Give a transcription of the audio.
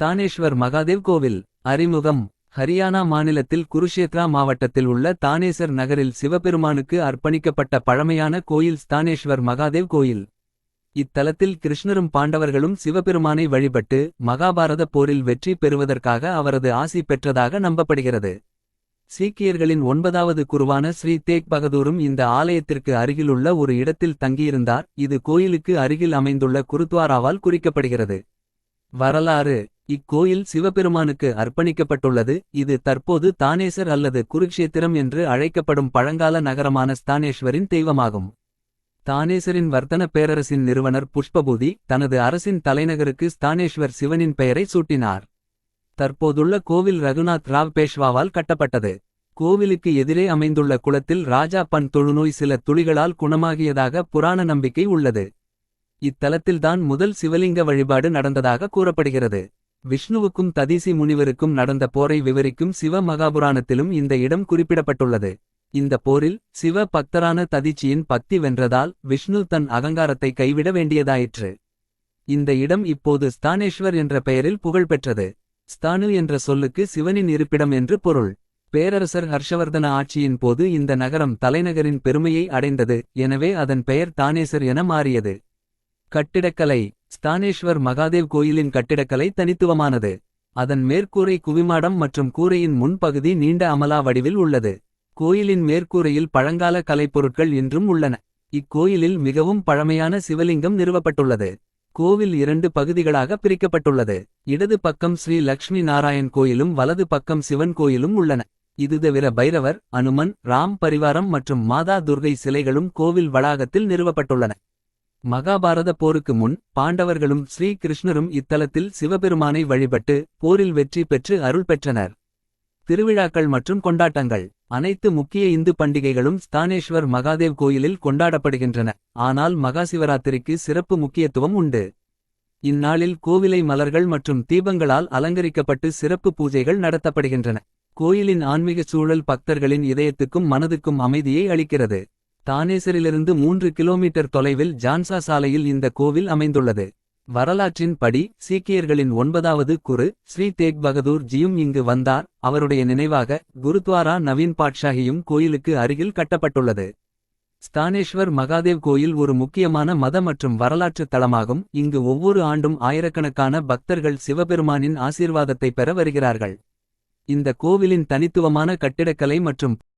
ஸ்தானேஸ்வர் மகாதேவ் கோவில் அறிமுகம். ஹரியானா மாநிலத்தில் குருஷேத்ரா மாவட்டத்தில் உள்ள தானேசர் நகரில் சிவபெருமானுக்கு அர்ப்பணிக்கப்பட்ட பழமையான கோயில் ஸ்தானேஸ்வர் மகாதேவ் கோயில். இத்தலத்தில் கிருஷ்ணரும் பாண்டவர்களும் சிவபெருமானை வழிபட்டு மகாபாரத போரில் வெற்றி பெறுவதற்காக அவரது ஆசி பெற்றதாக நம்பப்படுகிறது. சீக்கியர்களின் ஒன்பதாவது குருவான ஸ்ரீ தேக் பகதூரும் இந்த ஆலயத்திற்கு அருகிலுள்ள ஒரு இடத்தில் தங்கியிருந்தார். இது கோயிலுக்கு அருகில் அமைந்துள்ள குருத்வாராவால் குறிக்கப்படுகிறது. வரலாறு. இக்கோயில் சிவபெருமானுக்கு அர்ப்பணிக்கப்பட்டுள்ளது. இது தற்போது தானேசர் அல்லது குருக்ஷேத்திரம் என்று அழைக்கப்படும் பழங்கால நகரமான ஸ்தானேஸ்வரின் தெய்வமாகும். தானேசரின் வர்த்தன பேரரசின் நிறுவனர் புஷ்பபூதி தனது அரசின் தலைநகருக்கு ஸ்தானேஸ்வர் சிவனின் பெயரை சூட்டினார். தற்போதுள்ள கோவில் ரகுநாத் ராவ் பேஷ்வாவால் கட்டப்பட்டது. கோவிலுக்கு எதிரே அமைந்துள்ள குளத்தில் ராஜா பன் தொழுநோய் சில துளிகளால் குணமாகியதாக புராண நம்பிக்கை உள்ளது. இத்தலத்தில்தான் முதல் சிவலிங்க வழிபாடு நடந்ததாக கூறப்படுகிறது. விஷ்ணுவுக்கும் ததீசி முனிவருக்கும் நடந்த போரை விவரிக்கும் சிவ மகாபுராணத்திலும் இந்த இடம் குறிப்பிடப்பட்டுள்ளது. இந்த போரில் சிவ பக்தரான ததிச்சியின் பக்தி வென்றதால் விஷ்ணு தன் அகங்காரத்தை கைவிட வேண்டியதாயிற்று. இந்த இடம் இப்போது ஸ்தானேஸ்வர் என்ற பெயரில் புகழ்பெற்றது. ஸ்தானு என்ற சொல்லுக்கு சிவனின் இருப்பிடம் என்று பொருள். பேரரசர் ஹர்ஷவர்தன ஆட்சியின் போது இந்த நகரம் தலைநகரின் பெருமையை அடைந்தது. எனவே அதன் பெயர் தானேசர் என மாறியது. கட்டிடக்கலை ஸ்தானேஸ்வர் மகாதேவ் கோயிலின் கட்டிடக்கலை தனித்துவமானது. அதன் மேற்கூரை குவிமாடம் மற்றும் கூரையின் முன்பகுதி நீண்ட அமலா வடிவில் உள்ளது. கோயிலின் மேற்கூரையில் பழங்கால கலைப்பொருட்கள் இன்றும் உள்ளன. இக்கோயிலில் மிகவும் பழமையான சிவலிங்கம் நிறுவப்பட்டுள்ளது. கோவில் இரண்டு பகுதிகளாக பிரிக்கப்பட்டுள்ளது. இடது பக்கம் ஸ்ரீ லக்ஷ்மி நாராயண் கோயிலும் வலது பக்கம் சிவன் கோயிலும் உள்ளன. இது தவிர பைரவர் அனுமன் ராம் பரிவாரம் மற்றும் மாதா துர்கை சிலைகளும் கோவில் வளாகத்தில் நிறுவப்பட்டுள்ளன. மகாபாரத போருக்கு முன் பாண்டவர்களும் ஸ்ரீ கிருஷ்ணரும் இத்தலத்தில் சிவபெருமானை வழிபட்டு போரில் வெற்றி பெற்று அருள் பெற்றனர். திருவிழாக்கள் மற்றும் கொண்டாட்டங்கள். அனைத்து முக்கிய இந்து பண்டிகைகளும் ஸ்தானேஸ்வர் மகாதேவ் கோயிலில் கொண்டாடப்படுகின்றன. ஆனால் மகாசிவராத்திரிக்கு சிறப்பு முக்கியத்துவம் உண்டு. இந்நாளில் கோவிலை மலர்கள் மற்றும் தீபங்களால் அலங்கரிக்கப்பட்டு சிறப்பு பூஜைகள் நடத்தப்படுகின்றன. கோயிலின் ஆன்மீக சூழல் பக்தர்களின் இதயத்துக்கும் மனதுக்கும் அமைதியை அளிக்கிறது. தானேசரிலிருந்து மூன்று கிலோமீட்டர் தொலைவில் ஜான்சா சாலையில் இந்த கோவில் அமைந்துள்ளது. வரலாற்றின் படி சீக்கியர்களின் ஒன்பதாவது குரு ஸ்ரீ தேக் பகதூர் ஜியும் இங்கு வந்தார். அவருடைய நினைவாக குருத்வாரா நவீன் பாட்ஷாகியும் கோயிலுக்கு அருகில் கட்டப்பட்டுள்ளது. ஸ்தானேஸ்வர் மகாதேவ் கோயில் ஒரு முக்கியமான மத மற்றும் வரலாற்று தளமாகும் இங்கு ஒவ்வொரு ஆண்டும் ஆயிரக்கணக்கான பக்தர்கள் சிவபெருமானின் ஆசீர்வாதத்தை பெற வருகிறார்கள். இந்த கோவிலின் தனித்துவமான கட்டிடக்கலை மற்றும்